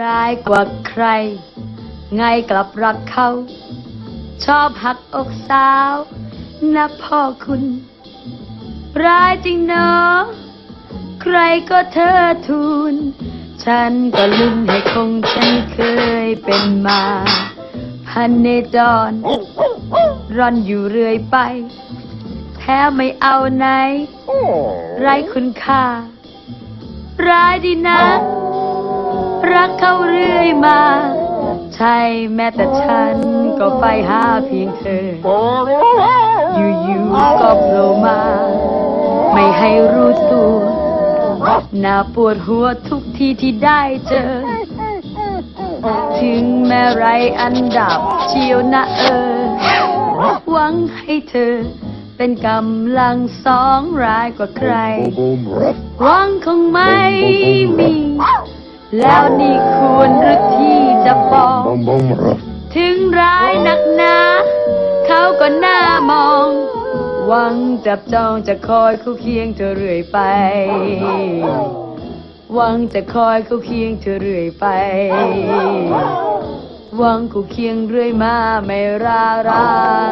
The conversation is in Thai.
ร้ายกว่าใคร ไงกลับรักเขา ชอบหักอกสาวนะพ่อคุณ ร้ายจริงเนาะใครก็เธอทูล ฉันก็ลืมให้คงฉันเคยเป็นมาพันเนจร ร่อนอยู่เรื่อยไปแท้ไม่เอาไหน ไร้คุณค่า ร้ายดีนะ รักเขาเรื่อยมา ใช่แม้แต่ฉันก็ไฟหาเพียงเธอ อยู่ๆก็โผล่มา ไม่ให้รู้ตัวน่าปวดหัวทุกทีที่ได้เจอ ถึงแม้ไรอันดับเชียวนะเออ หวังให้เธอเป็นกำลังสองร้ายกว่าใคร หวังคงไม่มี แล้วนี่ควรหรือที่จะบอกถึงร้ายนักหนา เขาก็น่ามอง หวังจับจองจะคอยคู่เคียงเธอเรื่อยไป หวังจะคอยคู่เคียงเธอเรื่อยไป หวังคู่เคียงเรื่อยมาไม่ราร้างเลย